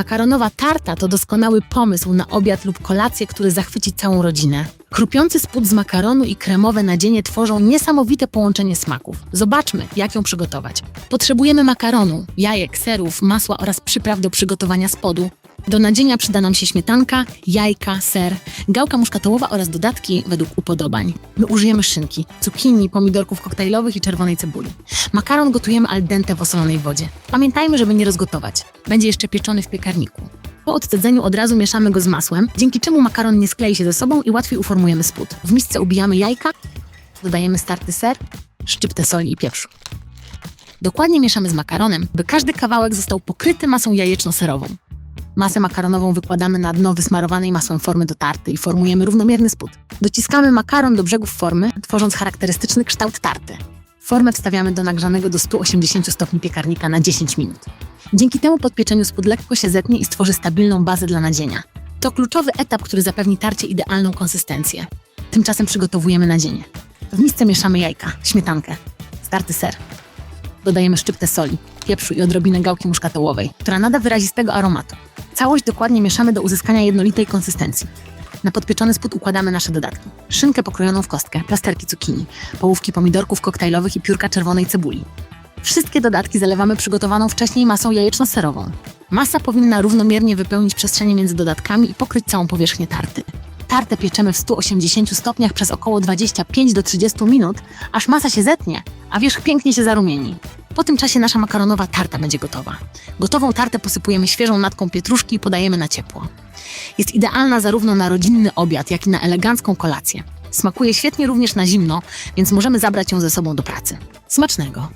Makaronowa tarta to doskonały pomysł na obiad lub kolację, który zachwyci całą rodzinę. Chrupiący spód z makaronu i kremowe nadzienie tworzą niesamowite połączenie smaków. Zobaczmy, jak ją przygotować. Potrzebujemy makaronu, jajek, serów, masła oraz przypraw do przygotowania spodu. Do nadzienia przyda nam się śmietanka, jajka, ser, gałka muszkatołowa oraz dodatki według upodobań. My użyjemy szynki, cukinii, pomidorków koktajlowych i czerwonej cebuli. Makaron gotujemy al dente w osolonej wodzie. Pamiętajmy, żeby nie rozgotować. Będzie jeszcze pieczony w piekarniku. Po odcedzeniu od razu mieszamy go z masłem, dzięki czemu makaron nie sklei się ze sobą i łatwiej uformujemy spód. W misce ubijamy jajka, dodajemy starty ser, szczyptę soli i pieprzu. Dokładnie mieszamy z makaronem, by każdy kawałek został pokryty masą jajeczno-serową. Masę makaronową wykładamy na dno wysmarowanej masłem formy do tarty i formujemy równomierny spód. Dociskamy makaron do brzegów formy, tworząc charakterystyczny kształt tarty. Formę wstawiamy do nagrzanego do 180 stopni piekarnika na 10 minut. Dzięki temu podpieczeniu spód lekko się zetnie i stworzy stabilną bazę dla nadzienia. To kluczowy etap, który zapewni tarcie idealną konsystencję. Tymczasem przygotowujemy nadzienie. W misce mieszamy jajka, śmietankę, starty ser. Dodajemy szczyptę soli, pieprzu i odrobinę gałki muszkatołowej, która nada wyrazistego aromatu. Całość dokładnie mieszamy do uzyskania jednolitej konsystencji. Na podpieczony spód układamy nasze dodatki. Szynkę pokrojoną w kostkę, plasterki cukinii, połówki pomidorków koktajlowych i piórka czerwonej cebuli. Wszystkie dodatki zalewamy przygotowaną wcześniej masą jajeczno-serową. Masa powinna równomiernie wypełnić przestrzenie między dodatkami i pokryć całą powierzchnię tarty. Tartę pieczemy w 180 stopniach przez około 25 do 30 minut, aż masa się zetnie, a wierzch pięknie się zarumieni. Po tym czasie nasza makaronowa tarta będzie gotowa. Gotową tartę posypujemy świeżą natką pietruszki i podajemy na ciepło. Jest idealna zarówno na rodzinny obiad, jak i na elegancką kolację. Smakuje świetnie również na zimno, więc możemy zabrać ją ze sobą do pracy. Smacznego!